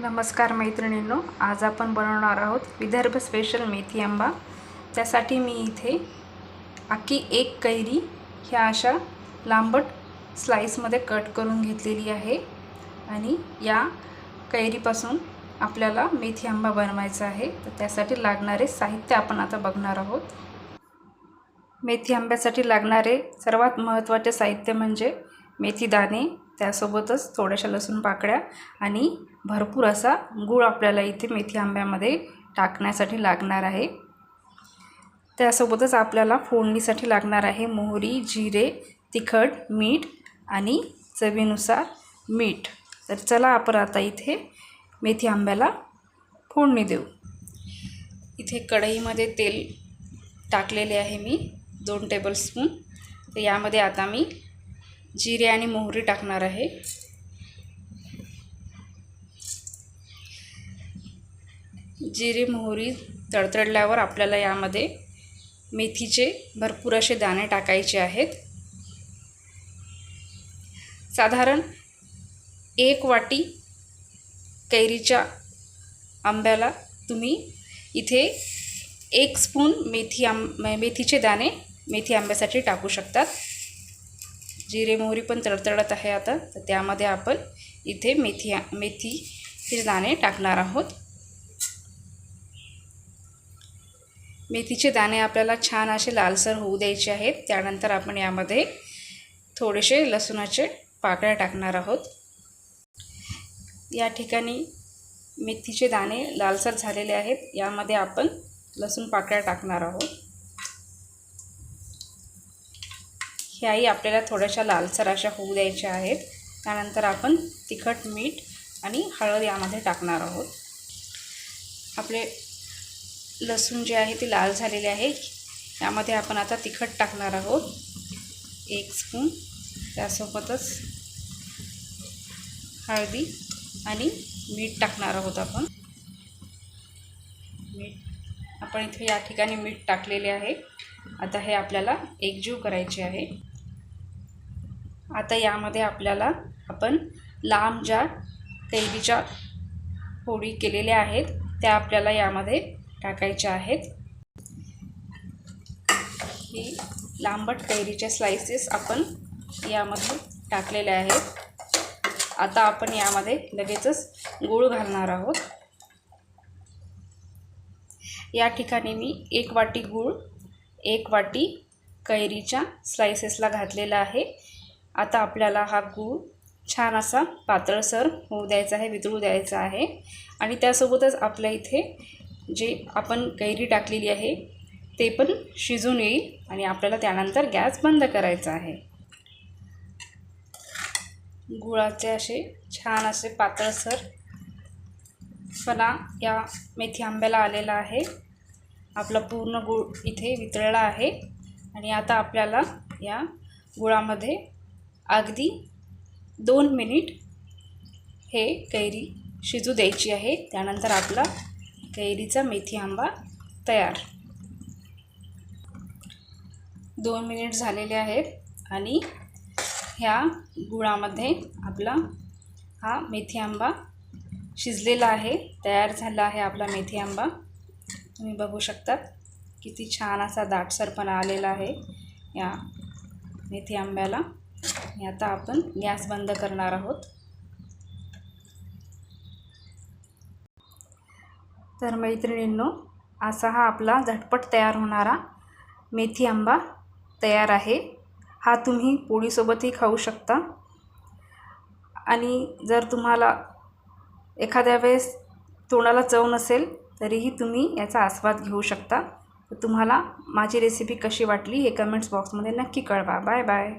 नमस्कार मैत्रिणींनो आज आपण बनवणार आहोत विदर्भ स्पेशल मेथी आंबा. त्यासाठी मी इथे अख्खी एक कैरी ह्या अशा लांबट स्लाईसमध्ये कट करून घेतलेली आहे. आणि या कैरीपासून आपल्याला मेथी आंबा बनवायचा आहे. तर त्यासाठी लागणारे साहित्य आपण आता बघणार आहोत. मेथी आंब्यासाठी लागणारे सर्वात महत्त्वाचे साहित्य म्हणजे मेथी दाणे त्यासोबतच थोड्याशा लसूण पाकळ्या आणि भरपूर असा गूळ आपल्याला इथे मेथी आंब्यामध्ये टाकण्यासाठी लागणार आहे. त्यासोबतच आपल्याला फोडणीसाठी लागणार आहे मोहरी जिरे तिखट मीठ आणि चवीनुसार मीठ. तर चला आपण आता इथे मेथी आंब्याला फोडणी देऊ. इथे कढईमध्ये तेल टाकलेले आहे मी दोन टेबलस्पून तर यामध्ये आता मी जिरे आणि मोहरी टाकणार आहे. जिरे मोहरी तडतडल्यावर आपल्याला यामध्ये मेथीचे भरपूर असे दाणे टाकायचे आहेत. साधारण एक वाटी कैरीच्या आंब्याला तुम्ही इथे एक स्पून मेथी आंब मेथीचे दाणे मेथी आंब्यासाठी टाकू शकतात. जिरे मोहरी पण तडतडत आहे आता. तर त्यामध्ये आपण इथे मेथी मेथीचे दाणे टाकणार आहोत. मेथीचे दाणे आपल्याला छान असे लालसर होऊ द्यायचे आहेत. त्यानंतर आपण यामध्ये थोडेसे लसूणाचे पाकळ्या टाकणार आहोत. या ठिकाणी मेथीचे दाणे लालसर झालेले आहेत. यामध्ये आपण लसूण पाकळ्या टाकणार आहोत. ह्याही आपल्याला थोड्याशा लालसर अशा होऊ द्यायच्या आहेत. त्यानंतर आपण तिखट मीठ आणि हळद यामध्ये टाकणार आहोत. आपले लसूण जे आहे ते लाल झालेले आहे. यामध्ये आपण आता तिखट टाकणार आहोत. एक स्पून. त्यासोबतच हळदी आणि मीठ टाकणार आहोत आपण. मीठ. आपण इथे या ठिकाणी मीठ टाकलेले आहे. आता हे आपल्याला एकजीव करायचे आहे. आता यामध्ये आपल्याला आपण लांब ज्या कैरीच्या फोडी केलेल्या आहेत त्या आपल्याला यामध्ये टाकायच्या आहेत. ही लांबट कैरीच्या स्लायसेस आपण यामध्ये टाकलेल्या आहेत. आता आपण यामध्ये लगेचच गूळ घालणार आहोत. या ठिकाणी मी एक वाटी गूळ एक वाटी कैरीच्या स्लायसेसला घातलेला आहे. आता आपल्याला हा गूळ छान असा पातळसर होऊ द्यायचा आहे वितळू द्यायचा आहे. आणि त्यासोबतच आपल्या इथे जे आपण कैरी टाकलेली आहे ते पण शिजून येईल आणि आपल्याला त्यानंतर गॅस बंद करायचा आहे. गुळाचे असे छान असे पातळसर पणा या मेथी आंब्याला आलेला आहे. आपला पूर्ण गुळ इथे वितळला आहे. आणि आता आपल्याला या गुळामध्ये अगदी दोन मिनिट हे कैरी शिजू द्यायची आहे. त्यानंतर आपला कैरीचा मेथी आंबा तयार. दोन मिनिट झालेले आहेत आणि ह्या गुळामध्ये आपला हा मेथी आंबा शिजलेला आहे. तयार झाला आहे आपला मेथी आंबा. तुम्ही बघू शकतात किती छान असा दाटसरपणा आलेला आहे या मेथी आंब्याला. आणि आता आपण गॅस बंद करणार आहोत. तर मैत्रिणींनो असा हा आपला झटपट तयार होणारा मेथी आंबा तयार आहे. हा तुम्ही पोळीसोबतही खाऊ शकता. आणि जर तुम्हाला एखाद्या वेळेस तोंडाला चव नसेल तरीही तुम्ही याचा आस्वाद घेऊ शकता. तुम्हाला माझी रेसिपी कशी वाटली हे कमेंट्स बॉक्समध्ये नक्की कळवा. Bye bye.